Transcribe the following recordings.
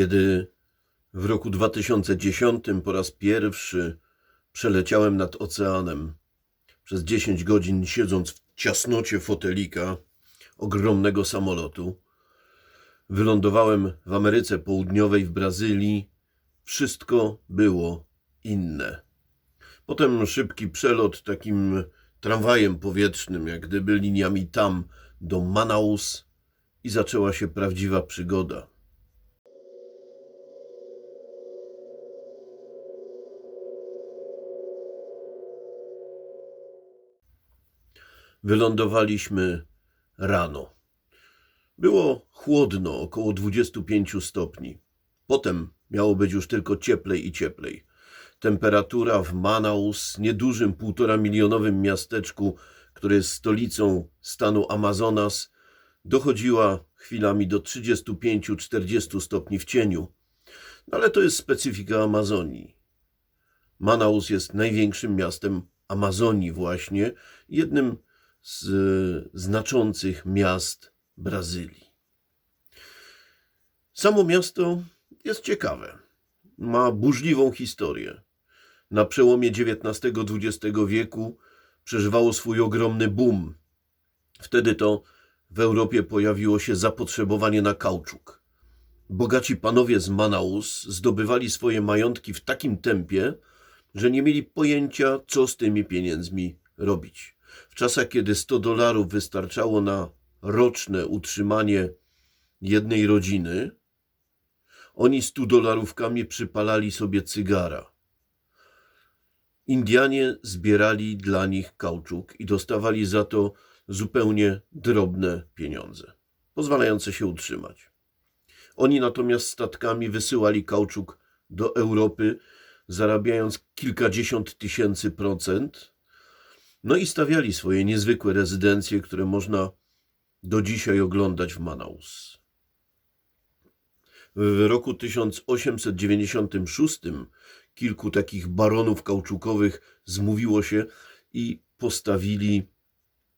Kiedy w roku 2010 po raz pierwszy przeleciałem nad oceanem, przez 10 godzin siedząc w ciasnocie fotelika ogromnego samolotu, wylądowałem w Ameryce Południowej, w Brazylii, wszystko było inne. Potem szybki przelot takim tramwajem powietrznym, jak gdyby liniami tam do Manaus i zaczęła się prawdziwa przygoda. Wylądowaliśmy rano. Było chłodno, około 25 stopni. Potem miało być już tylko cieplej i cieplej. Temperatura w Manaus, niedużym półtora milionowym miasteczku, które jest stolicą stanu Amazonas, dochodziła chwilami do 35-40 stopni w cieniu. No ale to jest specyfika Amazonii. Manaus jest największym miastem Amazonii właśnie, jednym z znaczących miast Brazylii. Samo miasto jest ciekawe. Ma burzliwą historię. Na przełomie XIX-XX wieku przeżywało swój ogromny boom. Wtedy to w Europie pojawiło się zapotrzebowanie na kauczuk. Bogaci panowie z Manaus zdobywali swoje majątki w takim tempie, że nie mieli pojęcia, co z tymi pieniędzmi robić. W czasach, kiedy 100 dolarów wystarczało na roczne utrzymanie jednej rodziny, oni 100 dolarówkami przypalali sobie cygara. Indianie zbierali dla nich kauczuk i dostawali za to zupełnie drobne pieniądze, pozwalające się utrzymać. Oni natomiast statkami wysyłali kauczuk do Europy, zarabiając kilkadziesiąt tysięcy procent, no i stawiali swoje niezwykłe rezydencje, które można do dzisiaj oglądać w Manaus. W roku 1896 kilku takich baronów kauczukowych zmówiło się i postawili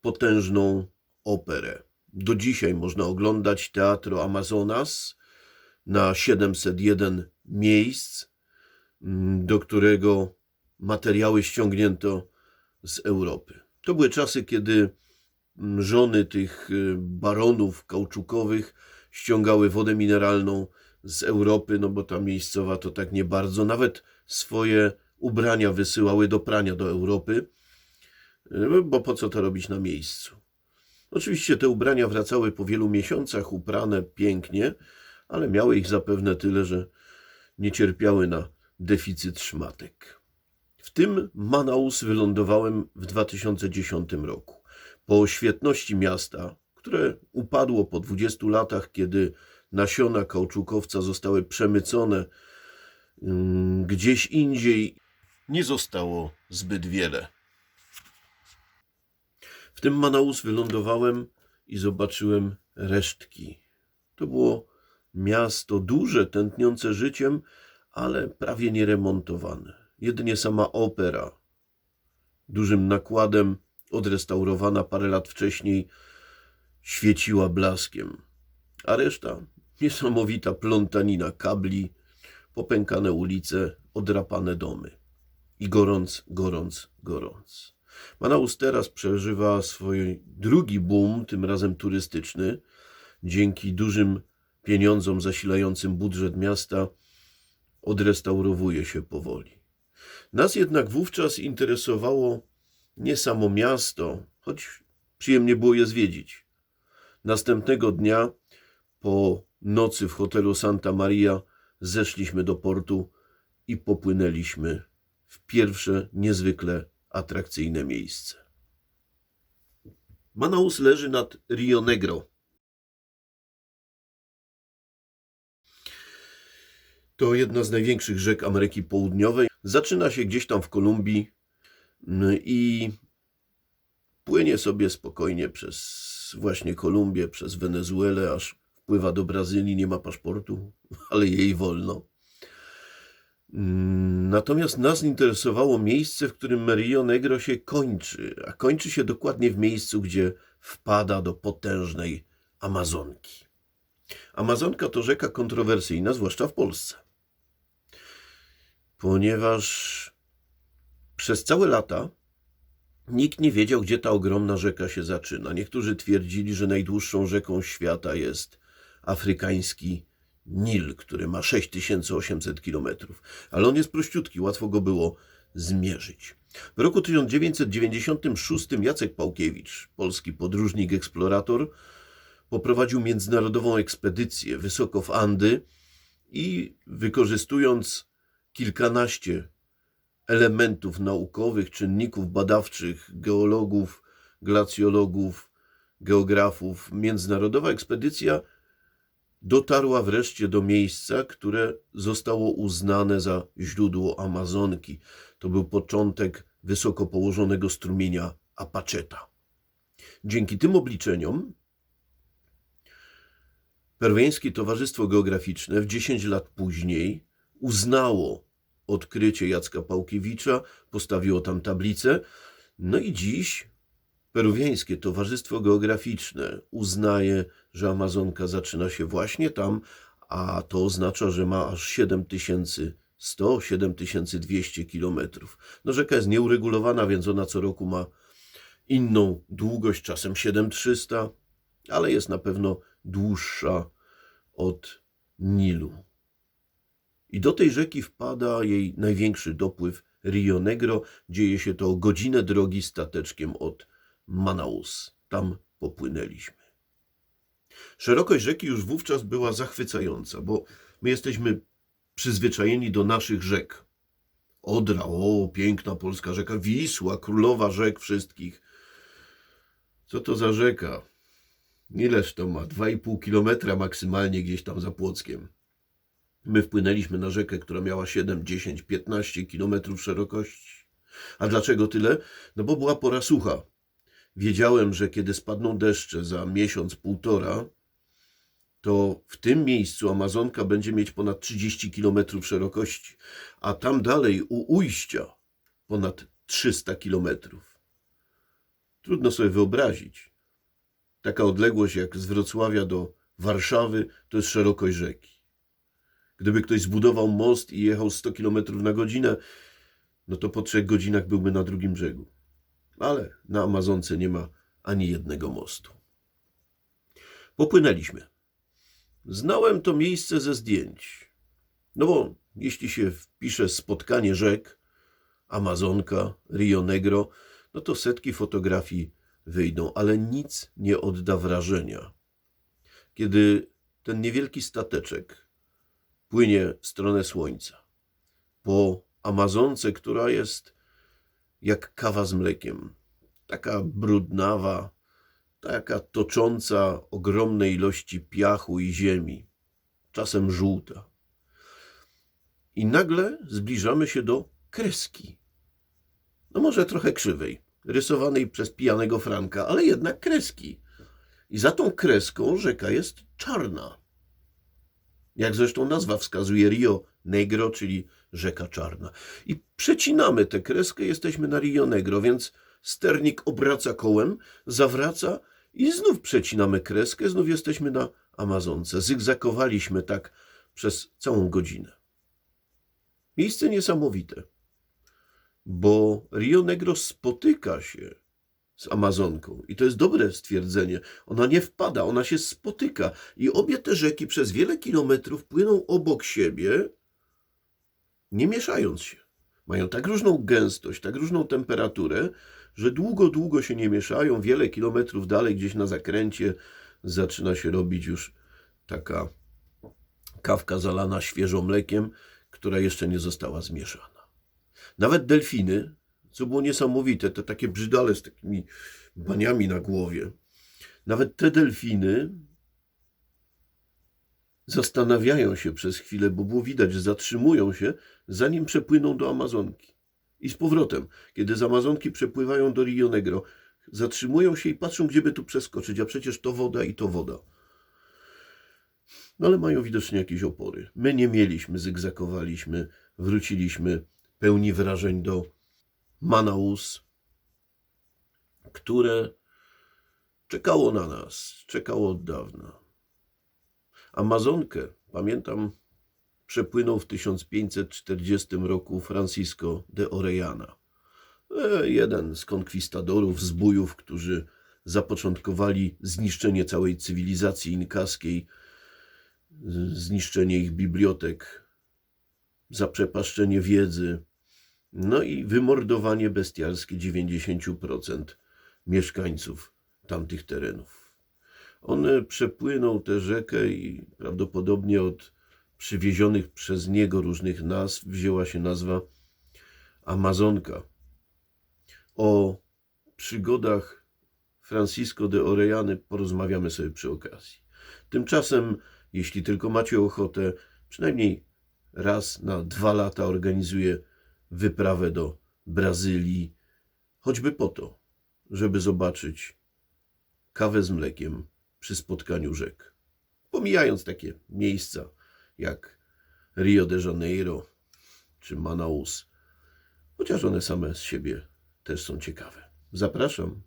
potężną operę. Do dzisiaj można oglądać Teatro Amazonas na 701 miejsc, mm, do którego materiały ściągnięto z Europy. To były czasy, kiedy mm, żony tych y, baronów kauczukowych ściągały wodę mineralną z Europy, no bo ta miejscowa to tak nie bardzo. Nawet swoje ubrania wysyłały do prania do Europy, y, bo po co to robić na miejscu? Oczywiście te ubrania wracały po wielu miesiącach uprane pięknie, ale miały ich zapewne tyle, że nie cierpiały na deficyt szmatek. W tym Manaus wylądowałem w 2010 roku. Po świetności miasta, które upadło po 20 latach, kiedy nasiona kauczukowca zostały przemycone mm, gdzieś indziej, nie zostało zbyt wiele. W tym Manaus wylądowałem i zobaczyłem resztki. To było miasto duże, tętniące życiem, ale prawie nieremontowane. Jedynie sama opera, dużym nakładem odrestaurowana parę lat wcześniej, świeciła blaskiem. A reszta niesamowita plątanina kabli, popękane ulice, odrapane domy. I gorąc, gorąc, gorąc. Manaus teraz przeżywa swój drugi boom, tym razem turystyczny. Dzięki dużym pieniądzom zasilającym budżet miasta odrestaurowuje się powoli. Nas jednak wówczas interesowało nie samo miasto, choć przyjemnie było je zwiedzić. Następnego dnia, po nocy w hotelu Santa Maria, zeszliśmy do portu i popłynęliśmy w pierwsze niezwykle atrakcyjne miejsce. Manaus leży nad Rio Negro. To jedna z największych rzek Ameryki Południowej. Zaczyna się gdzieś tam w Kolumbii mm, i płynie sobie spokojnie przez właśnie Kolumbię, przez Wenezuelę, aż wpływa do Brazylii, nie ma paszportu, ale jej wolno. Mm, Natomiast nas interesowało miejsce, w którym Rio Negro się kończy, a kończy się dokładnie w miejscu, gdzie wpada do potężnej Amazonki. Amazonka to rzeka kontrowersyjna, zwłaszcza w Polsce. Ponieważ przez całe lata nikt nie wiedział, gdzie ta ogromna rzeka się zaczyna. Niektórzy twierdzili, że najdłuższą rzeką świata jest afrykański Nil, który ma 6800 kilometrów. Ale on jest prościutki, łatwo go było zmierzyć. W roku 1996 Jacek Pałkiewicz, polski podróżnik, eksplorator, poprowadził międzynarodową ekspedycję wysoko w Andy i wykorzystując kilkanaście elementów naukowych, czynników badawczych, geologów, glacjologów, geografów, międzynarodowa ekspedycja dotarła wreszcie do miejsca, które zostało uznane za źródło Amazonki. To był początek wysoko położonego strumienia Apacheta. Dzięki tym obliczeniom Perweńskie Towarzystwo Geograficzne w 10 lat później uznało odkrycie Jacka Pałkiewicza, postawiło tam tablicę. No i dziś Peruwiańskie Towarzystwo Geograficzne uznaje, że Amazonka zaczyna się właśnie tam, a to oznacza, że ma aż 7100-7200 kilometrów. No rzeka jest nieuregulowana, więc ona co roku ma inną długość, czasem 7300, ale jest na pewno dłuższa od Nilu. I do tej rzeki wpada jej największy dopływ Rio Negro. Dzieje się to godzinę drogi stateczkiem od Manaus. Tam popłynęliśmy. Szerokość rzeki już wówczas była zachwycająca, bo my jesteśmy przyzwyczajeni do naszych rzek. Odra, o, piękna polska rzeka, Wisła, królowa rzek wszystkich. Co to za rzeka? Ileż to ma? 2,5 kilometra maksymalnie gdzieś tam za Płockiem. My wpłynęliśmy na rzekę, która miała 7, 10, 15 kilometrów szerokości. A dlaczego tyle? No bo była pora sucha. Wiedziałem, że kiedy spadną deszcze za miesiąc, półtora, to w tym miejscu Amazonka będzie mieć ponad 30 kilometrów szerokości, a tam dalej u ujścia ponad 300 kilometrów. Trudno sobie wyobrazić. Taka odległość jak z Wrocławia do Warszawy to jest szerokość rzeki. Gdyby ktoś zbudował most i jechał 100 km na godzinę, no to po trzech godzinach byłby na drugim brzegu. Ale na Amazonce nie ma ani jednego mostu. Popłynęliśmy. Znałem to miejsce ze zdjęć. No bo jeśli się wpisze spotkanie rzek, Amazonka, Rio Negro, no to setki fotografii wyjdą, ale nic nie odda wrażenia. Kiedy ten niewielki stateczek płynie w stronę słońca, po Amazonce, która jest jak kawa z mlekiem, taka brudnawa, taka tocząca ogromne ilości piachu i ziemi, czasem żółta. I nagle zbliżamy się do kreski. No może trochę krzywej, rysowanej przez pijanego Franka, ale jednak kreski. I za tą kreską rzeka jest czarna. Jak zresztą nazwa wskazuje Rio Negro, czyli rzeka czarna. I przecinamy tę kreskę, jesteśmy na Rio Negro, więc sternik obraca kołem, zawraca i znów przecinamy kreskę, znów jesteśmy na Amazonce. Zygzakowaliśmy tak przez całą godzinę. Miejsce niesamowite, bo Rio Negro spotyka się z Amazonką. I to jest dobre stwierdzenie. Ona nie wpada, ona się spotyka. I obie te rzeki przez wiele kilometrów płyną obok siebie, nie mieszając się. Mają tak różną gęstość, tak różną temperaturę, że długo, długo się nie mieszają. Wiele kilometrów dalej, gdzieś na zakręcie, zaczyna się robić już taka kawka zalana świeżo mlekiem, która jeszcze nie została zmieszana. Nawet delfiny, co było niesamowite, te takie brzydale z takimi baniami na głowie, nawet te delfiny zastanawiają się przez chwilę, bo było widać, że zatrzymują się, zanim przepłyną do Amazonki. I z powrotem, kiedy z Amazonki przepływają do Rio Negro, zatrzymują się i patrzą, gdzie by tu przeskoczyć, a przecież to woda i to woda. No ale mają widocznie jakieś opory. My nie mieliśmy, zygzakowaliśmy, wróciliśmy pełni wrażeń do Manaus, które czekało na nas, czekało od dawna. Amazonkę, pamiętam, przepłynął w 1540 roku Francisco de Orellana. E, Jeden z konkwistadorów, zbójów, którzy zapoczątkowali zniszczenie całej cywilizacji inkaskiej, zniszczenie ich bibliotek, zaprzepaszczenie wiedzy, no i wymordowanie bestialskie 90% mieszkańców tamtych terenów. On przepłynął tę rzekę i prawdopodobnie od przywiezionych przez niego różnych nazw wzięła się nazwa Amazonka. O przygodach Francisco de Orellany porozmawiamy sobie przy okazji. Tymczasem, jeśli tylko macie ochotę, przynajmniej raz na dwa lata organizuję wyprawę do Brazylii, choćby po to, żeby zobaczyć kawę z mlekiem przy spotkaniu rzek. Pomijając takie miejsca jak Rio de Janeiro czy Manaus, chociaż one same z siebie też są ciekawe. Zapraszam.